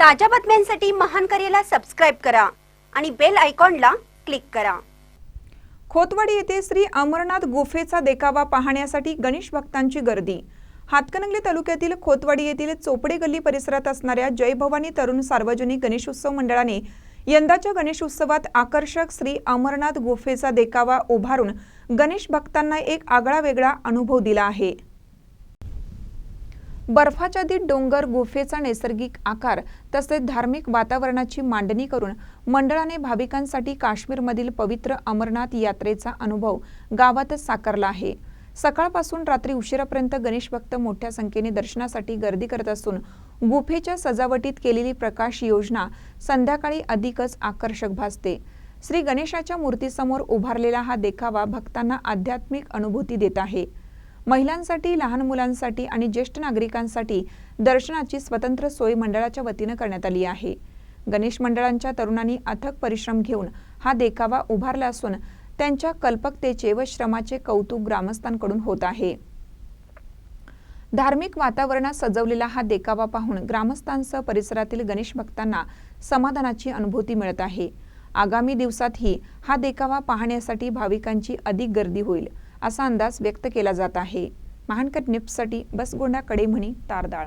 ताज्या बातम्यांसाठी महान करेला सबस्क्राईब करा आणि बेल आयकॉनला क्लिक करा. खोतवाडी येथे श्री अमरनाथ गुफेचा देखावा पाहण्यासाठी गणेश भक्तांची गर्दी. हातकणंगले तालुक्यातील खोतवाडी येथील चोपडे गल्ली परिसरात असणाऱ्या जय भवानी तरुण सार्वजनिक गणेशोत्सव मंडळाने यंदाच्या गणेशोत्सवात आकर्षक श्री अमरनाथ गुफेचा देखावा उभारून गणेश भक्तांना एक आगळा वेगळा अनुभव दिला आहे. बर्फाच्छादित डोंगर गुफेचा नैसर्गिक आकार तसेच धार्मिक वातावरणाची मांडणी करून मंडळाने भाविकांसाठी काश्मीरमधील पवित्र अमरनाथ यात्रेचा अनुभव गावातच साकारला आहे. सकाळपासून रात्री उशिरापर्यंत गणेश भक्त मोठ्या संख्येने दर्शनासाठी गर्दी करत असून गुफेच्या सजावटीत केलेली प्रकाश योजना संध्याकाळी अधिकच आकर्षक भासते. श्री गणेशाच्या मूर्तीसमोर उभारलेला हा देखावा भक्तांना आध्यात्मिक अनुभूती देत आहे. महिलांसाठी लहान मुलांसाठी आणि ज्येष्ठ नागरिकांसाठी दर्शनाची स्वतंत्र सोय मंडळाच्या वतीनं करण्यात आली आहे. गणेश मंडळांच्या तरुणांनी अथक परिश्रम घेऊन हा देखावा उभारला असून त्यांच्या कल्पकतेचे व श्रमाचे कौतुक ग्रामस्थांकडून होत आहे. धार्मिक वातावरणात सजवलेला हा देखावा पाहून ग्रामस्थांसह परिसरातील गणेश भक्तांना समाधानाची अनुभूती मिळत आहे. आगामी दिवसातही हा देखावा पाहण्यासाठी भाविकांची अधिक गर्दी होईल. असा अंदाज व्यक्त केला जात आहे. महानकट निप्ससाठी बसगोंडा कडेमणी तारदाळ